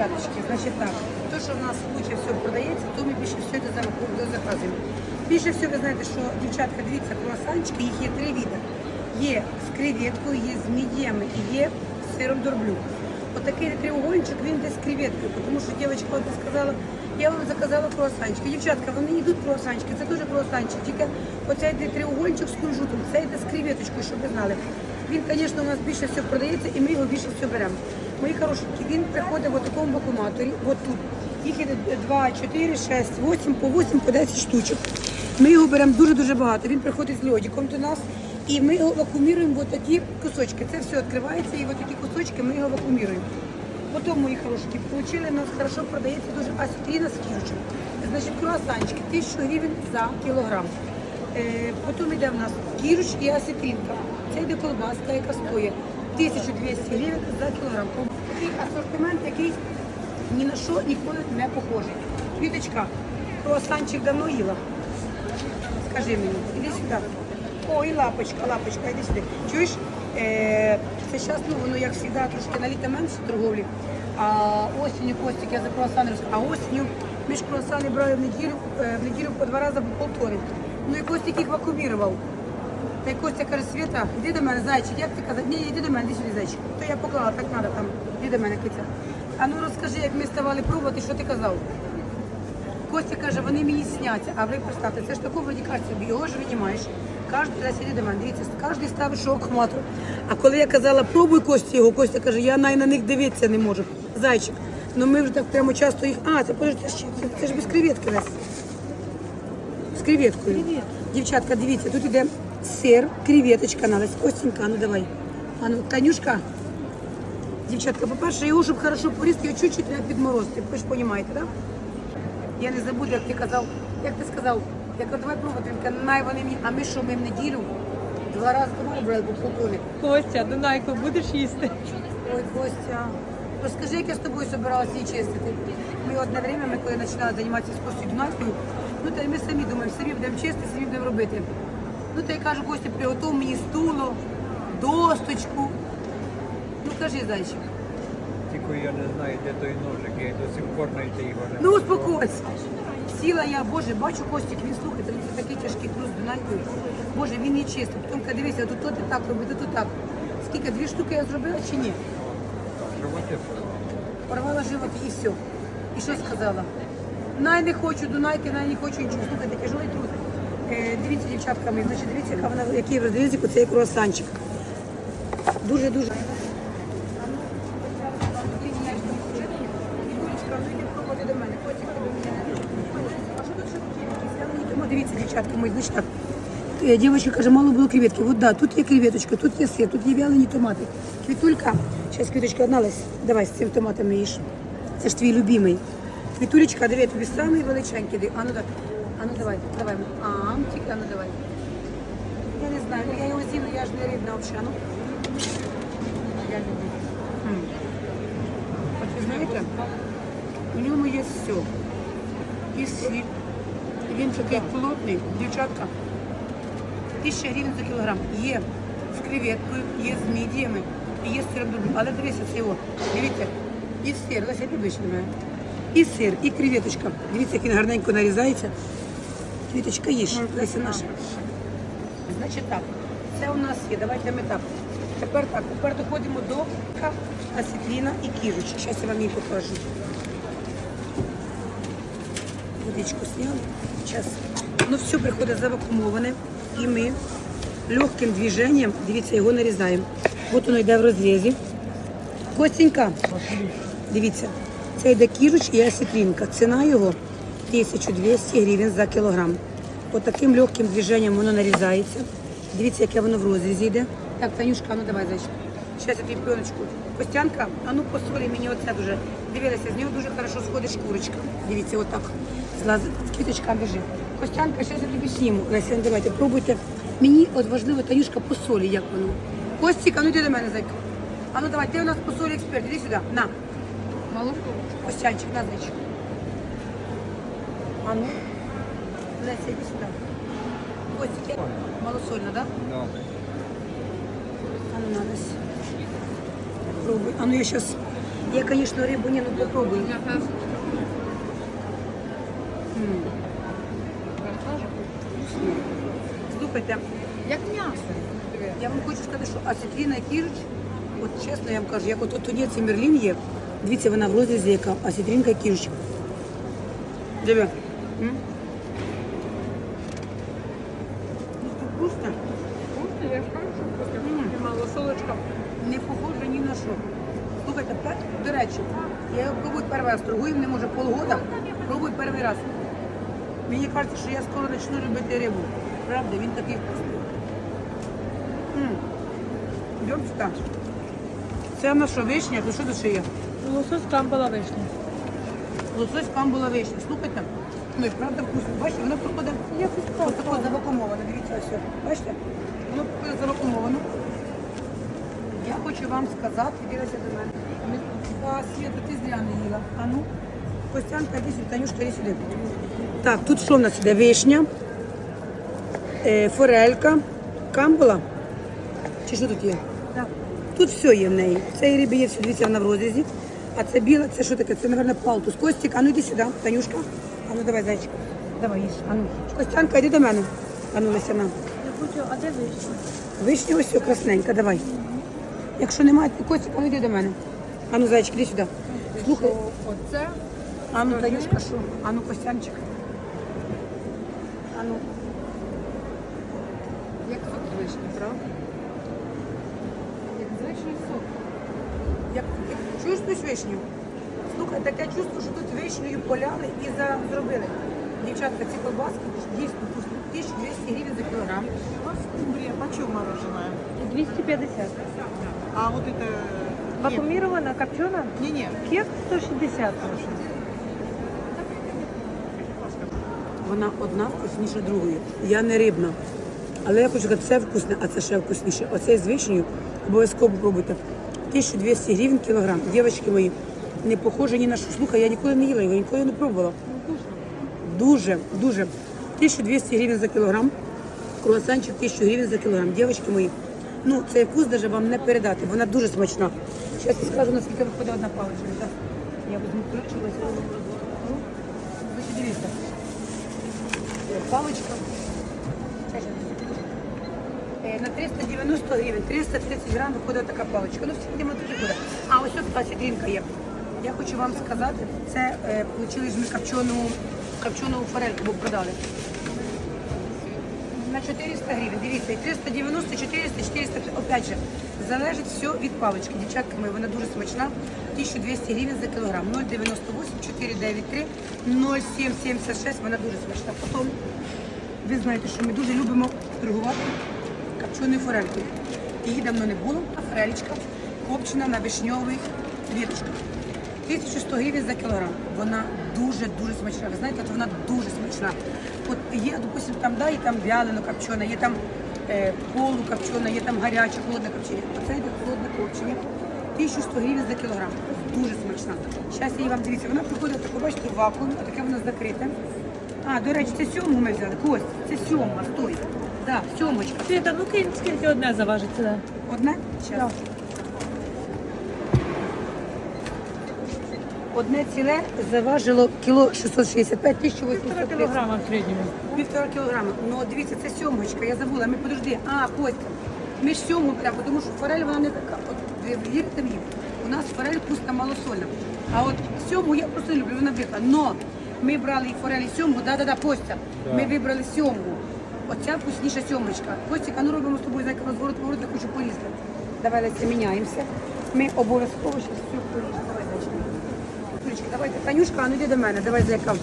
дівчаточки, значить так, то, що в нас лучше все продається, то ми більше все замку- заказуємо. Більше всього ви знаєте, що дівчатка, дивіться, круасанчики, їх є три види. Є з креветкою, є з мідіями і є з сиром дорблю. Отакий треугольничок, він десь з креветкою, тому що дівчинка от сказала, я вам заказала круасанчики. Дівчатка, вони йдуть круасанчики, це теж круасанчик, тільки оцей йде треугольничок з кунжутом, це йде з креветочкою, щоб ви знали. Він, звісно, у нас більше всього продається і ми його більше всього беремо. Мої хорошенькі, він приходить в такому вакууматорі, от тут. Їх іде 2, 4, 6, 8, по 8, по 10 штучок. Ми його беремо дуже-дуже багато. Він приходить з льодиком до нас. І ми його вакууміруємо в такі кусочки. Це все відкривається, і в такі кусочки ми його вакууміруємо. Потім, мої хорошенькі, получили нас хорошо продається дуже асетріна з кірчем. Значить, круасанчики 1000 гривень за кілограм. Е, потім йде в нас кірч і асетрінка. Це йде колбаска, яка стоїть 1200 гривень за кілограм. Такий асортимент, який ні на що ніколи не похожий. Квіточка, круасанчик давно їла. Скажи мені, іди сюди. Ой, лапочка, лапочка, іди сюди. Чуєш? Е, це зараз, ну, воно, як завжди, трошки наліта менше торговлі. А осінню Костік, я за круасани розказую. А осінню ми ж круасани брали в неділю, е, в неділю по два рази по полтори. Ну і Костік їх вакуумірував. Та й Костя каже, Свята, іди до мене, зайчик, як ти казав? Ні, іди до мене, іди сюди, зайчик. То я поклала, так треба там, іди до мене, киця. А ну розкажи, як ми ставали пробувати, що ти казав? Костя каже, вони мені сняться. А ви представте, це ж такого радикація, його ж винімаєш. Кожен раз іди до мене, дивіться, кожен ставить шоу-акуматор. А коли я казала, пробуй Костя його, Костя каже, я навіть на них дивитися не можу. Зайчик. Ну ми вже так прямо часто їх. А, це подожди, це, це ж без креветки десь. З креветкою. Дівчатка, дивіться, тут іде сир, креветочка на весь. Костенька, ну давай. А ну, Танюшка. Дівчатка, по-перше, його, щоб хорошо порізати, його чуть-чуть треба підморозити. Ви ж розумієте, так? Да? Я не забуду, як ти казав, як ти сказав, я кажу, давай пробувати, він каже, най вони мені, а ми що, ми в неділю два рази тому брали по полтони. Костя, Дунайку, будеш їсти? Ой, Костя, розкажи, як я з тобою збиралася її чистити. Ми одне время, ми коли починали займатися з Костю Дунайкою, ну й ми самі думаємо, самі будемо чистити, самі будемо робити. Ну та я кажу, Костя, приготуй мені стуло, досточку. Ну кажи, зайчик. Тільки я не знаю, де той ножик, я до сих пор знайти його не Ну можу. успокойся. Сіла я, Боже, бачу Костік, він слухайте, це такий тяжкий груз Дунайкою. Боже, він не чистий. Потім дивися, тут то ти так робити, тут так. Скільки, дві штуки я зробила чи ні? Животи порвав. Порвала живот і все. І що сказала? Най не хочу Дунайки, най не хочу нічого. Слухайте, тяжелий труд. Е, дивіться, дівчатка мої, значить, дивіться, яка вона, який в розрізі цей круасанчик. Дуже-дуже. Дивіться, дівчатка мої, значить так. Е, Дівчинка каже, мало було креветки. Вот да, тут є креветочка, тут є сир, тут є вялені томати. Квітулька, зараз квіточка одна давай з цим томатом їж. Це ж твій любимий. Квітулечка, диви, тобі самий величенький. А ну так, а ну давай, давай. А, тільки, а ну давай. Я не знаю, ну я його з'їм, я ж не рибна взагалі. Ну. Я люблю. М. От ви знаєте, у ньому є все. І сіль. І Він такий плотний, дівчатка. Тисяча гривень за кілограм. Є з креветкою, є з мідіями, і є з сиром. Але дивися, це його. Дивіться, і сир, Леся, йди ближче. І сир, і креветочка. Дивіться, як він гарненько нарізається. Квіточка є Леся наша. Значить так, це у нас є. Давайте ми так. Тепер так, тепер доходимо до асетріна і кіжучі. Зараз я вам її покажу. Водичку сняли. Зараз. Ну все приходить завакумоване. І ми легким движенням, дивіться, його нарізаємо. От воно йде в розрізі. Костенька, дивіться, це йде кіруч і асетрінка. Ціна його 1200 гривень за кілограм. От таким легким движенням воно нарізається. Дивіться, яке воно в розрізі йде. Так, Танюшка, ну давай зайчик. Зараз я тобі пленочку. Костянка, а ну посолі мені оце дуже. Дивилася, з нього дуже хорошо сходить шкурочка. Дивіться, отак. Злазить, квіточка біжи. Костянка, зараз я тобі сніму. Леся, ну, давайте, пробуйте. Мені от важливо, Танюшка, по солі, як воно. Костік, а ну йди до мене, зайка. А ну давай, ти у нас по солі експерт, іди сюди, на. Молоко. Костянчик, на зайчик. А ну. Леся, іди сюди. Костік, я... малосольно, так? Да? Ну, А ну, надо. Пробуй. А ну я сейчас Я, звісно, рибу не, ну попробую. М. Слухайте, Як м'ясо. я вам хочу сказати, що асетріна кірч, от чесно я вам кажу, як от, от тоді цей мерлін є, дивіться, вона в розрізі яка, асетрінка кірч. Диви. М? Ну, вкусно. Вкусно, я ж кажу, що вкусно. І мало солочка. Не похоже ні на що. Слухайте, пе- до речі, я його пробую перший раз, торгую не може полгода, пробую перший раз. Мені кажеться, що я скоро почну любити рибу. Правда, він такий вкусний. М. Йдемо сюди. Це на що вишня, то що тут ще є? Лосось камбала вишня. Лосось камбула вишня. Слухайте, ну і правда вкусно. Бачите, воно проходить ось тако завакумовано. Дивіться ось. Бачите? Воно проходить завакумовано. Я хочу вам сказати, дивіться до мене. А, Света, ти зря не їла. А ну, Костянка, іди сюди, Танюшка, іди сюди. Так, тут що в нас іде? Вишня, е, форелька, камбула. Чи що тут є? Так. Тут все є в неї. Це і риби є, дивіться, вона в розрізі. А це біла, це що таке? Це, мабуть, палтус. Костік, а ну йди сюди, Танюшка. А ну давай, зайчик. Давай, їж. А ну. Костянка, йди до мене. А ну, Лесяна. Я хочу, а де вишня? Вишня ось о, красненька, давай. Якщо немає, то Костік, а ну йди до мене. А ну, зайчик, іди сюди. Слухай. Оце. А ну, Танюшка, що? А ну, Костянчик. А ну. Як сок вишні, правда? Як звичний сок. Як, як вишню? Слухай, таке чувство, що тут вишнею поляли і за, зробили. Дівчатка, ці колбаски дійсно вкусні. 1200 гривень за кілограм. У вас скумбрия почем мороженое? 250. А вот это... Вакуумирована, копчена? Не-не, Кек 160. Вона одна вкусніша другої. Я не рибна. Але я хочу сказати, це вкусне, а це ще вкусніше. Оцей з вишнею обов'язково пробуйте. 1200 гривень кілограм. Дівчатки мої, не похоже ні на що. Слухай, я ніколи не їла його, ніколи не пробувала. Дуже, дуже. 1200 гривень за кілограм. Круасанчик 1000 гривень за кілограм. Дівчатки мої, ну цей вкус даже вам не передати. Вона дуже смачна. Зараз я скажу, наскільки виходить одна паличка. Так? Я візьму ключ, ось. Ну, дивіться. Паличка. На 390 гривень, 330 грам виходить така паличка. Ну, всі на такі буде. А ось тут та сідрінка є. Я хочу вам сказати, це е, получили ми копчену, копчену форельку, бо продали. На 400 гривень, дивіться, і 390, 400, 400, опять же, залежить все від палички. Дівчатка мої, вона дуже смачна. 1200 гривень за кілограм. 098, 493, 0776, вона дуже смачна. Потім, ви знаєте, що ми дуже любимо торгувати копченою форелькою. Її давно не було, а форелечка копчена на вишньових вірочках. 1100 гривень за кілограм. Вона дуже-дуже смачна. Ви знаєте, вона дуже смачна. От є, допустим, там, да, і там вялено копчена, є там е, полу копчена, є там гаряче, холодне копчення. Оце йде холодне копчення. 1100 гривень за кілограм. Дуже смачна. Зараз я її вам дивіться, вона приходить таку, бачите, вакуум, таке вона закрите. А, до речі, це сьому ми взяли. Кость, це сьома, стой. Так, да, сьомочка. Світа, ну кинь, скільки одне заважить сюди? Одне? Щас. Одне ціле заважило кіло 665 тисяч Півтора 830. кілограма в середньому. Півтора кілограма. Ну, дивіться, це сьомочка, я забула. Ми подожди. А, Костя. Ми ж сьому беремо, тому що форель вона не така. От ви вірите мені, у нас форель вкусна малосольна. А от сьому я просто не люблю, вона бігла. Но ми брали і форель і сьому, да-да-да, Костя. Ми вибрали сьому. Оця вкусніша сьомочка. Костя, а ну робимо з тобою зайка розворот, поворот, я хочу порізати. Давай Леся, міняємося. Ми обов'язково ще все. Давай. Давайте, Танюшка, а ну йди до мене, давай зайка.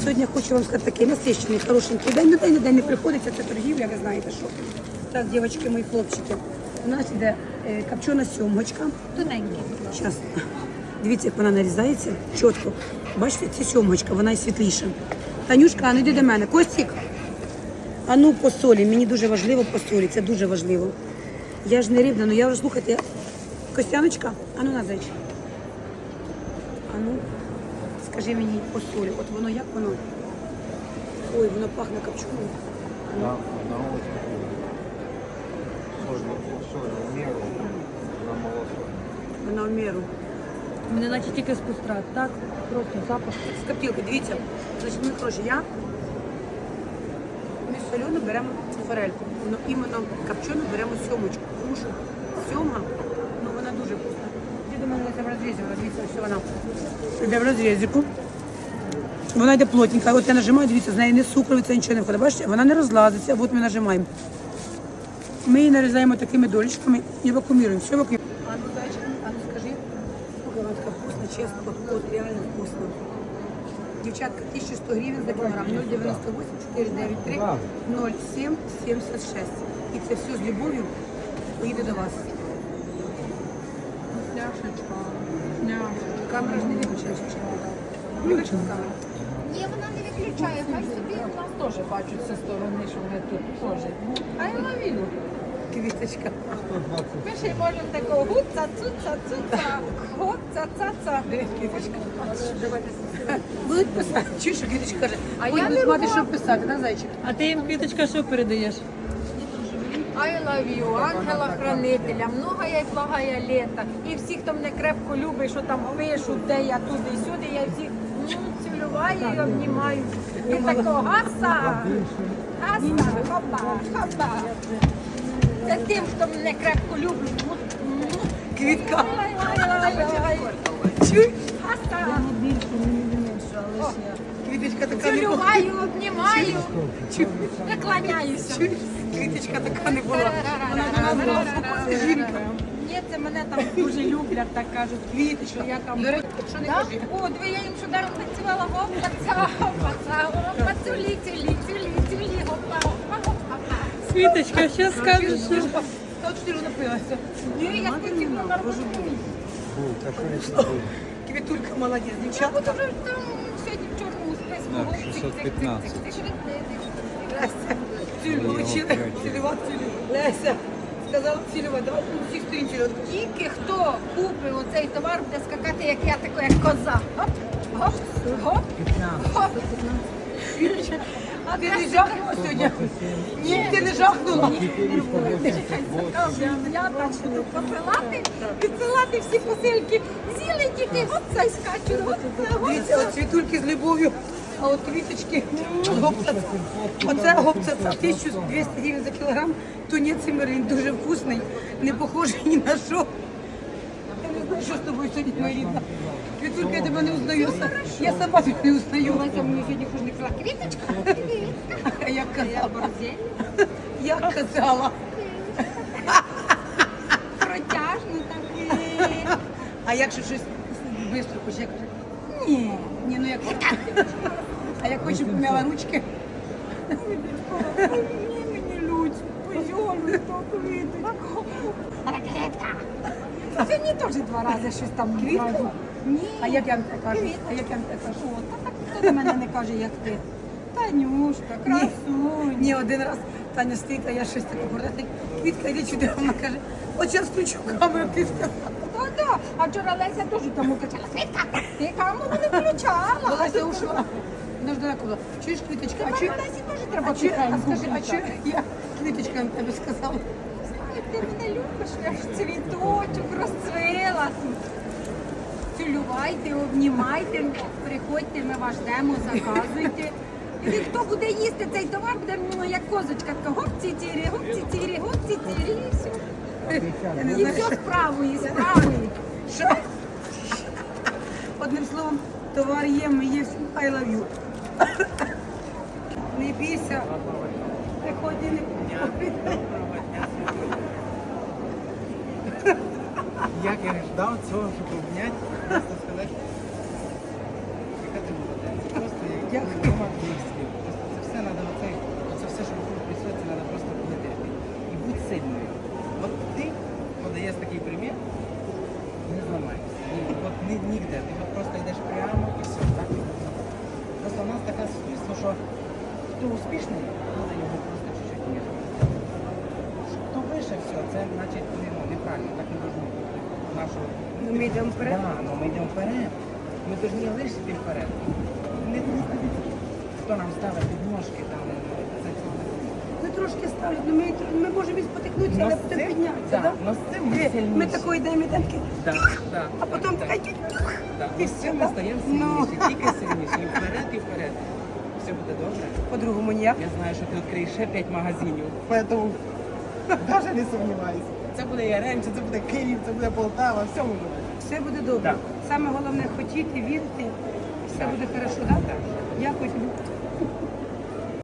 Сьогодні хочу вам сказати такий насичений, хорошенький день. Ну день на день не приходиться, це торгівля, ви знаєте що. Так, дівчатки, мої хлопчики. У нас іде е, копчена сьомочка. Тоненький. Зараз. Дивіться, як вона нарізається чітко. Бачите, це сьомочка, вона і світліша. Танюшка, а ну йди до мене. Костік. А ну по солі. Мені дуже важливо по солі, це дуже важливо. Я ж не рівна, ну я вже слухайте. я- Костяночка, а ну на зайчик. А ну, скажи мені по солі. От воно як воно? Ой, воно пахне копчуною. На, на очень Соль, соль в меру, на малосоль. Вона в міру. Мене наче тільки з костра. Так, просто запах. з коптілки. Дивіться, значить, ми коротше, я ми солену беремо форельку. Ну іменно копчену беремо сьомочку. Тому що сьома, ну вона дуже вкусна. Я думаю, вона в розрізі, ось вона. Йде в розрізіку. Вона йде плотненька. От я нажимаю, дивіться, з неї не сукровиця, нічого не входить. Бачите, вона не розлазиться, от ми нажимаємо. Ми її нарізаємо такими долечками і вакууміруємо. Все вакууміруємо. А ну, зайчик, а ну скажи, сколько вона така вкусна, чесно, от, от реально вкусно. 1100 гривень за кілограм, 098 493 07 76. І це все з любов'ю поїде до вас. Камера ж не виключена, чи Виключена камера. Ні, вона не виключає, хай собі. Нас теж бачать зі сторони, що ми тут теж. А я ловілю. Квіточка. Ми ще й можемо такого гуца, цуца, цуца, гуца, цаца. Де квіточка? Будуть писати. Чуєш, що квіточка каже, А я я не мати що писати, да, зайчик? А ти їм квіточка що передаєш? I love you, ангела-хранителя, многое і благая літа. І всі, хто мене крепко любить, що там пишуть, де я туди і сюди, я всіх м, цілюваю і обнімаю. І такого гаса, гаса, хопа, хопа. Це тим, хто мене крепко любить. М, м. Квітка. Ай, ай, ай, ай. Чуй, Гаса. Квіточка така не була. Цілюваю, обнімаю, наклоняюся. квіточка така не була. Вона до нас була жінка. Ні, це мене там дуже люблять, так кажуть. Квіточка. Я там- що не кажи. О, диви, я їм що даром танцювала гопа, ца, гопа, ца, гопа, цюлі, цюлі, цюлі, цюлі, гопа, гопа, гопа. Світочка, що скажеш? що- Та от ти напилася. Ні, я хотів на наркотики. Квітулька молодець, Я буду вже там сьогодні в чорному списку. Так, Гоп, цик, цик, цик, 615. цик, цик, цик. Леся, цілю цілювати. Леся, сказала цілювати, давай всіх сторін. Тільки хто купить оцей товар, буде скакати, як я, тако, як коза. Гоп, гоп, гоп, гоп. А ти не жахнула сьогодні? Ні, ти не жахнула. Я буду посилати, відсилати всі посилки. З'їли тільки гопца і скачу. Дивіться, цвітульки з любов'ю, а от квіточки. Оце гопця це 1200 гривень за кілограм. Тунець і мирин дуже вкусний, не похожий ні на що. Я не знаю, що з тобою сьогодні, моя рідна. Квітулька, я тебе не узнаю. Я сама тебе не узнаю. Леся мені сьогодні кожен казала, квіточка, як я казала? Як казала? протяжно такий. А якщо щось швидко я кажу, ні, ні, ну як А як хочу помяла ручки, Ні, мені людь, позьолю, то квіточку. Ракетка. Сьогодні теж два рази щось там Квітка? кажу. Ні. а як я вам кажу? А як я вам так кажу? Та так хто до мене не каже, як ти. Танюшка, красунь. Ні, один раз Таня стоїть, а я щось таке продати. Квітка, йди сюди, вона каже, от зараз включу камеру. Так, так. А вчора Леся теж тому кричала, Світка, ти камеру не включала. Леся ушла. Вона ж далеко була. Чуєш, квіточка, а чу... Теж А чу... А скажи, а чу... Я квіточка на тебе сказала. Знаю, ти мене любиш, я ж цвіточок розцвіла. Цілювайте, обнімайте, приходьте, ми вас ждемо, заказуйте. І хто буде їсти цей товар, буде ну, як козочка, така гоп-ці тірі, гоп-ці тірі, гоп-ці тірі, і все. І все справою, справою. Що? Одним словом, товар є, ми є I love you. Не бійся. Приходь і не Як я ждав цього, щоб обняти, просто сказати, яка ти молодець. Просто як Дякую. нема твоїх слів. Просто це все треба оце, оце все, що вокруг це треба просто полетити. І будь сильною. От ти подаєш такий примір, не зламайся. От ні, нігде. Ти от просто йдеш прямо і все. Так? Просто у нас таке суспільство, що хто успішний, треба його просто чуть-чуть ніжно. Хто вище все, це значить ну, неправильно, так не бути. Нашого Ну, ми йдемо вперед. Да, но ми йдемо вперед. Ми повинні лише йти вперед. Не, хто нам ставить підножки там. Це, це, Ну трошки ставлять, ну ми, ми можемо і спотикнутися, але Ну, потім піднятися, да, ну, з цим ми Ми сильніші. такої йдемо, йдемо, такі, Да, да. а потім така тюх. да. і Ну, все, ми стаємо Ну. сильніші, тільки сильніші. І вперед, і вперед. Все буде добре. По-другому ніяк. Я знаю, що ти відкриєш ще 5 магазинів. Поэтому навіть не сумніваюся. Це буде Яремче, це буде Київ, це буде Полтава, все буде. Все буде добре. Так. Саме головне хотіти, вірити, все буде хорошо, так? Я тобі.